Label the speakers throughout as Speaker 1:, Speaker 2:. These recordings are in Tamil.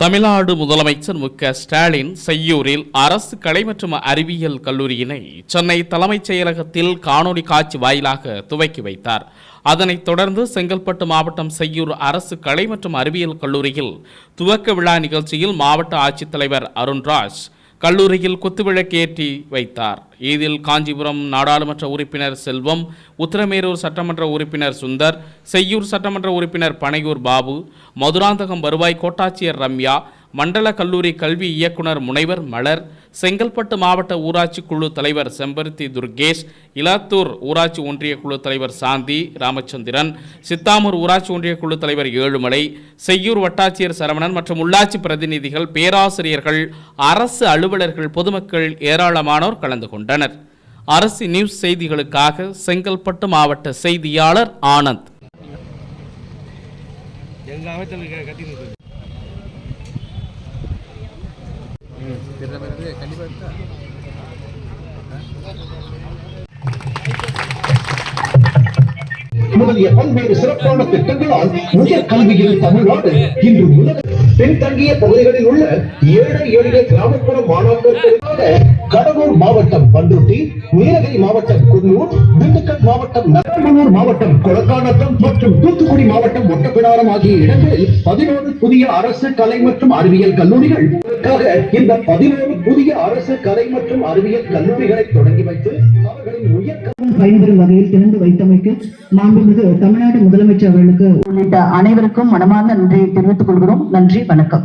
Speaker 1: தமிழ்நாடு முதலமைச்சர் மு க ஸ்டாலின் செய்யூரில் அரசு கலை மற்றும் அறிவியல் கல்லூரியினை சென்னை தலைமைச் செயலகத்தில் காணொலி காட்சி வாயிலாக துவக்கி வைத்தார். அதனைத் தொடர்ந்து செங்கல்பட்டு மாவட்டம் செய்யூர் அரசு கலை மற்றும் அறிவியல் கல்லூரியில் துவக்க விழா நிகழ்ச்சியில் மாவட்ட ஆட்சித்தலைவர் அருண்ராஜ் கல்லூரியில் குத்துவிளக்கேற்றி வைத்தார். இதில் காஞ்சிபுரம் நாடாளுமன்ற உறுப்பினர் செல்வம் உத்தரமேரூர் சட்டமன்ற உறுப்பினர் சுந்தர் செய்யூர் சட்டமன்ற உறுப்பினர் பனையூர் பாபு மதுராந்தகம் வருவாய் கோட்டாட்சியர் ரம்யா மண்டல கல்லூரி கல்வி இயக்குனர் முனைவர் மலர் செங்கல்பட்டு மாவட்ட ஊராட்சி குழு தலைவர் செம்பருத்தி துர்கேஷ் இலாத்தூர் ஊராட்சி ஒன்றிய குழு தலைவர் சாந்தி ராமச்சந்திரன் சித்தாமூர் ஊராட்சி ஒன்றிய குழு தலைவர் ஏழுமலை செய்யூர் வட்டாட்சியர் சரவணன் மற்றும் உள்ளாட்சி பிரதிநிதிகள் பேராசிரியர்கள் அரசு அலுவலர்கள் பொதுமக்கள் ஏராளமானோர் கலந்து கொண்டனர். அரசு நியூஸ் செய்திகளுக்காக செங்கல்பட்டு மாவட்ட செய்தியாளர் ஆனந்த்.
Speaker 2: எங்க அமைச்சர்
Speaker 3: முதலிய பல்வேறு சிறப்பான திட்டங்களால் உயர் கல்வியில் தமிழ்நாடு இன்று உலக பின்தங்கிய பகுதிகளில் உள்ள ஏழை எளிய கிராமப்புற மாணாக்கர்களுக்காக மாவட்டம் பண்ருட்டி நீலகிரி மாவட்டம் குன்னூர் திண்டுக்கல் மாவட்டம் நரம்பலூர் மாவட்டம் கொடக்கானத்தம் மற்றும் தூத்துக்குடி மாவட்டம் ஒட்டப்பிடாரம் ஆகிய இடங்களில் பதினோரு புதிய அரசு கலை மற்றும் அறிவியல் கல்லூரிகள். இந்த பதினோரு புதிய அரசு கலை மற்றும் அறிவியல் கல்லூரிகளை தொடங்கி வைத்து அவர்களின் உயர்
Speaker 4: பயன்பெறும் வகையில் திறந்து வைத்தமைக்கு மாண்புமிகு தமிழ்நாடு முதலமைச்சர் அவர்களுக்கு
Speaker 5: உள்ளிட்ட அனைவருக்கும் மனமார்ந்த நன்றியை தெரிவித்துக் கொள்கிறோம். நன்றி வணக்கம்.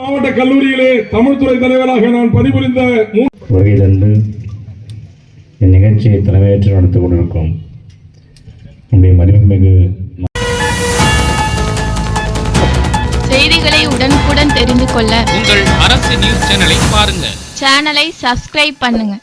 Speaker 6: மாவட்ட கல்லூரியிலே தமிழ்துறை தலைவராக நான் பணிபுரிந்த மூ-
Speaker 7: வருகை தந்து இந்த நிகழ்ச்சியை தலைமையேற்று நடத்தி கொண்டிருக்கும் நம்முடைய மதிப்புமிகு
Speaker 8: செய்திகளை உடனுக்குடன் தெரிந்து கொள்ள
Speaker 1: உங்கள் அரசு நியூஸ் சேனலை பாருங்க.
Speaker 8: சேனலை சப்ஸ்கிரைப் பண்ணுங்க.